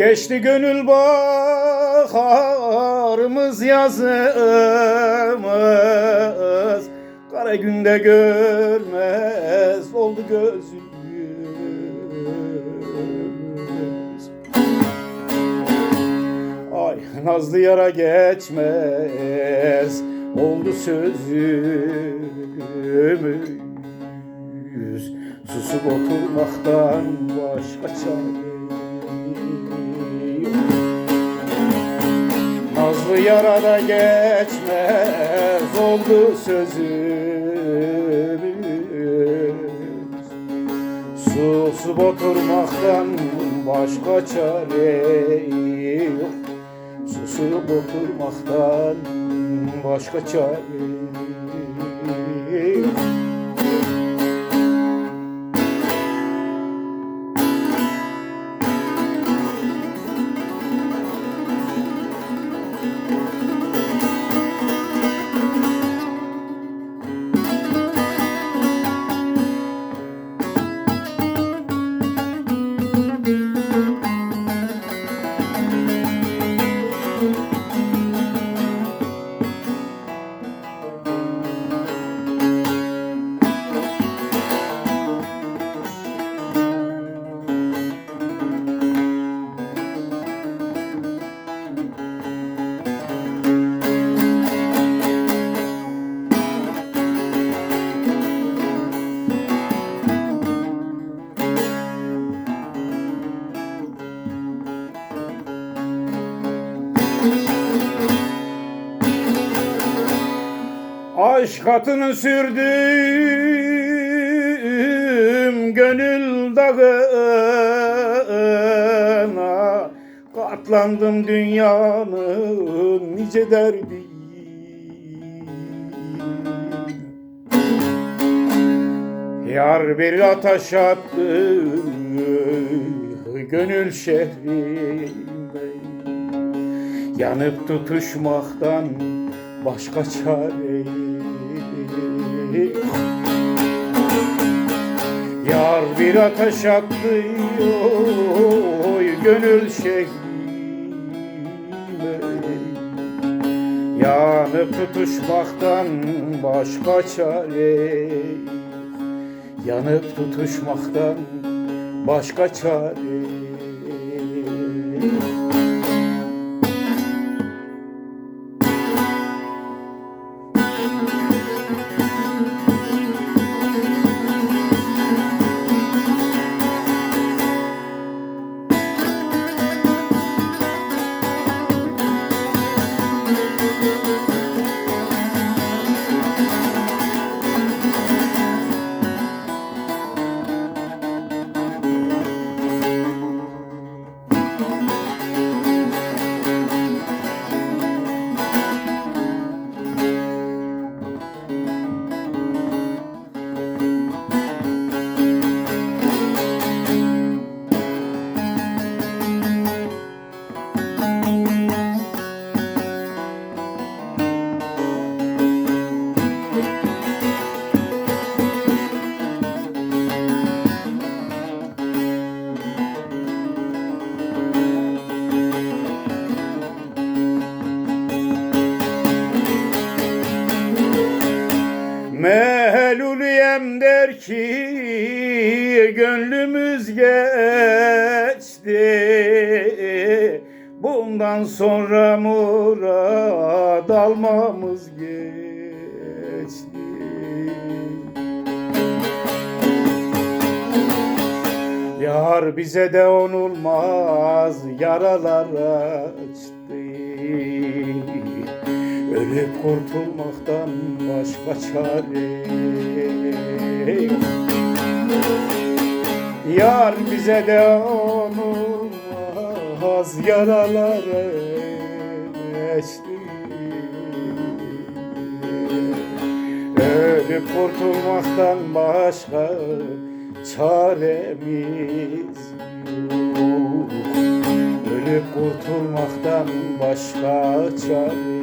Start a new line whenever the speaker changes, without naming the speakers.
Geçti gönül baharımız yazımız. Kara günde görmez oldu gözümüz. Ay nazlı yara geçmez oldu sözümüz. Susup oturmaktan başka çare. Nazlı yarada geçmez oldu sözümüz. Susup oturmaktan başka çare yok. Susup oturmaktan başka çare yok Aşk atını sürdüm gönül dağına. Katlandım dünyanın nice derdi Yar bir ateş attı gönül şehrime Yanıp tutuşmaktan başka çare. Yar bir ateş attı oy gönül şehrime Yanıp tutuşmaktan başka çare. Yanıp tutuşmaktan başka çare Meluliyem der ki gönlümüz geçti. Bundan sonra murad almamız geçti. Yar bize de onulmaz yaralar açtı Ölüp kurtulmaktan başka çare. Yar bize de onulmaz yaralar açtı Ölüp kurtulmaktan başka çaremiz yok Ölüp kurtulmaktan başka çare